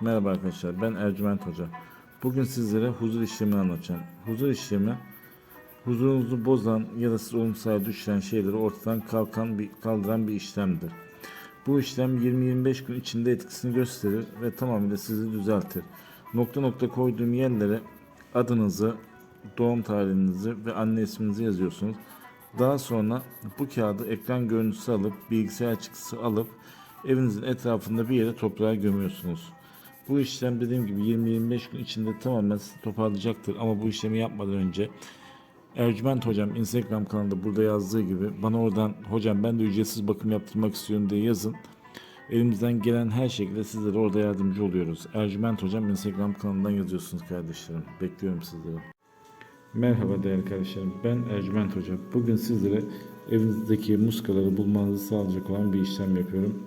Merhaba arkadaşlar ben Ercüment Hoca. Bugün sizlere huzur işlemini anlatacağım. Huzur işlemi huzurunuzu bozan ya da siz olumsuz düşüren şeyleri ortadan kalkan bir, kaldıran bir işlemdir. Bu işlem 20-25 gün içinde etkisini gösterir ve tamamıyla sizi düzeltir. Nokta nokta koyduğum yerlere adınızı, doğum tarihinizi ve anne isminizi yazıyorsunuz. Daha sonra bu kağıdı ekran görüntüsü alıp bilgisayar çıktısı alıp evinizin etrafında bir yere toprağa gömüyorsunuz. Bu işlem dediğim gibi 20-25 gün içinde tamamen toparlayacaktır. Ama bu işlemi yapmadan önce Ercüment Hocam Instagram kanalında burada yazdığı gibi bana oradan hocam ben de ücretsiz bakım yaptırmak istiyorum diye yazın. Elimizden gelen her şekilde sizlere orada yardımcı oluyoruz. Ercüment Hocam Instagram kanalından yazıyorsunuz kardeşlerim. Bekliyorum sizleri. Merhaba değerli kardeşlerim. Ben Ercüment Hoca. Bugün sizlere evinizdeki muskaları bulmanızı sağlayacak olan bir işlem yapıyorum.